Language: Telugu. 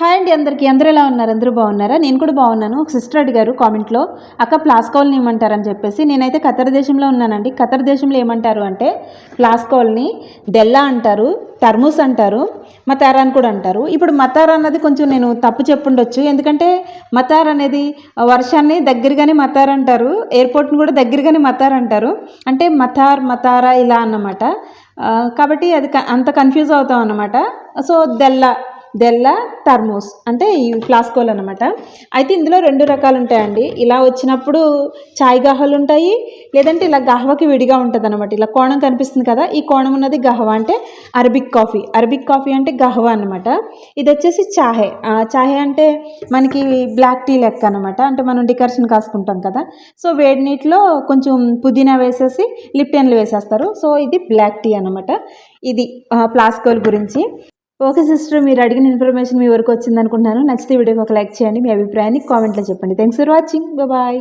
హాయ్ అండి అందరికీ. అందరూ ఎలా ఉన్నారు? అందరూ బాగున్నారా? నేను కూడా బాగున్నాను. ఒక సిస్టర్ అడిగారు కామెంట్లో అక్క ప్లాస్కోల్ని ఏమంటారని చెప్పేసి. నేనైతే ఖతర్ దేశంలో ఉన్నానండి. ఖతర్ దేశంలో ఏమంటారు అంటే ప్లాస్కోల్ని డెల్లా అంటారు టర్మూస్ అంటారు మతారా అని కూడా అంటారు. ఇప్పుడు మతార్ అన్నది కొంచెం నేను తప్పు చెప్పుండొచ్చు. ఎందుకంటే మతార్ అనేది వర్షాన్ని దగ్గరగానే మతార్ అంటారు ఎయిర్పోర్ట్ని కూడా దగ్గరగానే మతార్ అంటారు. అంటే మతార్ మతారా ఇలా అన్నమాట. కాబట్టి అది క- అంత కన్ఫ్యూజ్ అవుతాం అన్నమాట. సో దెల్లా దెల్లా థర్మోస్ అంటే ఈ ఫ్లాస్కోలు అనమాట అయితే ఇందులో రెండు రకాలు ఉంటాయండి. ఇలా వచ్చినప్పుడు చాయ్ గాహలు ఉంటాయి లేదంటే ఇలా గహవకి విడిగా ఉంటుంది అనమాట ఇలా కోణం కనిపిస్తుంది కదా ఈ కోణం ఉన్నది గహవ అంటే అరబిక్ కాఫీ అరబిక్ కాఫీ అంటే గహవ అనమాట ఇది వచ్చేసి చాహే. చాహే అంటే మనకి బ్లాక్ టీ లెక్క అనమాట అంటే మనం డికర్షన్ కాసుకుంటాం కదా. సో వేడి నీటిలో కొంచెం పుదీనా వేసేసి లిప్టన్లు వేసేస్తారు. సో ఇది బ్లాక్ టీ అనమాట ఇది ప్లాస్కోల్ గురించి. ఓకే సిస్టర్ మీరు అడిగిన ఇన్ఫర్మేషన్ మీ వరకు వచ్చింది అనుకుంటున్నాను నచ్చితే వీడియోకి ఒక లైక్ చేయండి. మీ అభిప్రాయాన్ని కామెంట్లో చెప్పండి. Thanks for watching bye